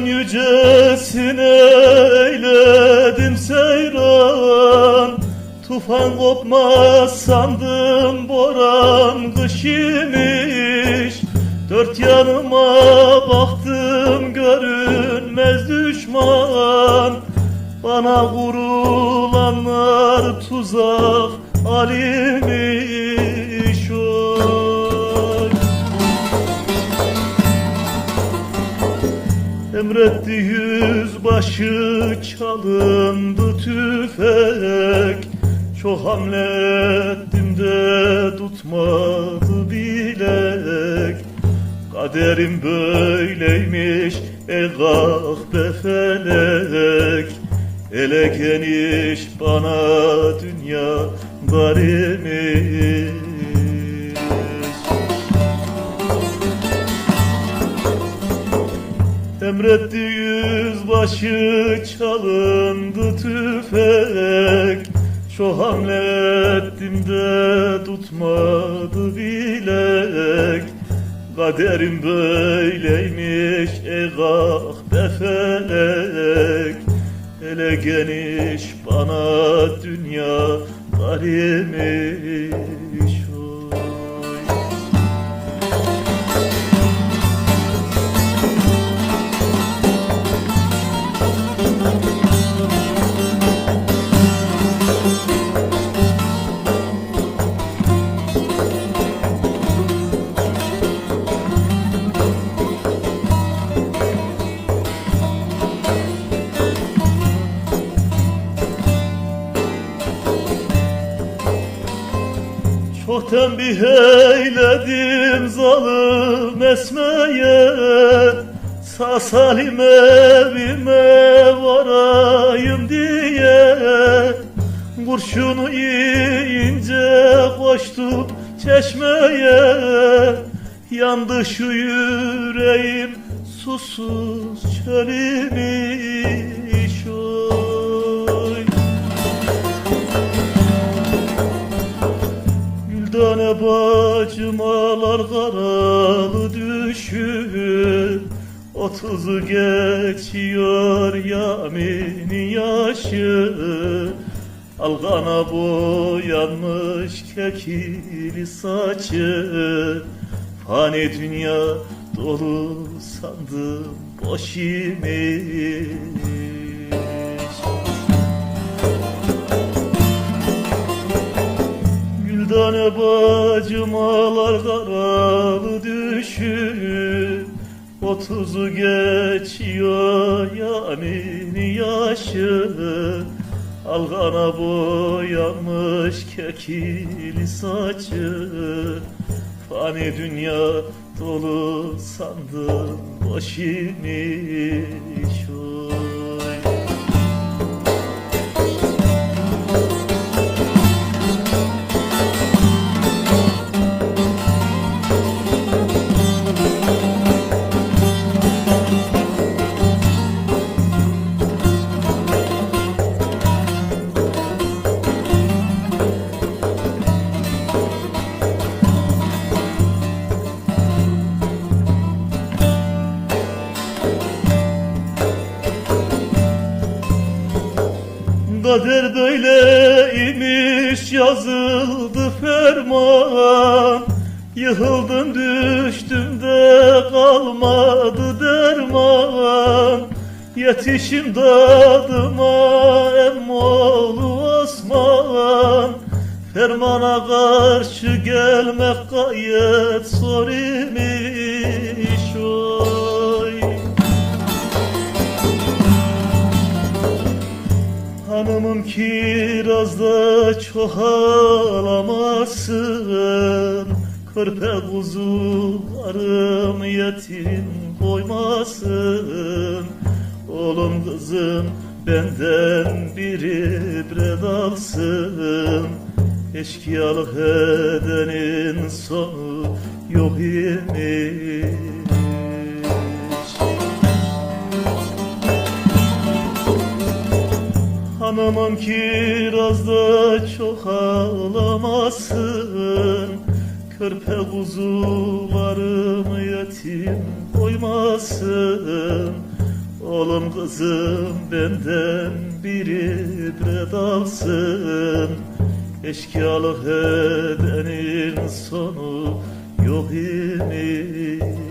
Çıktım yücesine eyledim seyran. Tufan kopmaz sandım boran kış imiş Dört yanıma baktım görünmez düşman. Bana vurulanlar tuzak alimiş Emretti yüzbaşı çalındı tüfek. Çok hamle ettim de tutmadı bilek. Kaderim böyleymiş ey ah be felek. Ele geniş bana dünya darimiş Emretti yüzbaşı çalındı tüfek. Şu hamle ettim de tutmadı bilek. Kaderim böyleymiş ey ah be felek. Ele geniş bana dünya darimiş tembih eyledim zalim esmeye Sağ salim evime varayım diye. Kurşunu yiyince koştum çeşmeye Yandı şu yüreğim susuz çölümiş Güldane bacımalar karalı düşür Otuzu geçiyor yamini yaşı. Algana boyanmış kekili saçı. Fani dünya dolu sandım boş imiş Güldane bacımalar karalı düşür Otuzu geçiyor yamini yaşı. Algana boyanmış kekili saçı. Fani dünya dolu sandım boş imiş Kader böyleymiş yazıldı ferman. Yıkıldım düştüm de kalmadı derman. Yetişim dadıma emmoğlu Osman. Fermana karşı gelmek gayet zor imiş Hanımım kirazda çok ağlamasın Körpe kuzularım yetim koymasın. Oğlum kızım benden bir ibret alsın Eşkıyalık edenin sonu yok imiş Hanımım kirazda çok ağlamasın. Körpe kuzularımı yetim koymasın. Oğlum kızım benden biri ibret alsın. Eşkıyalık edenin sonu yok imiş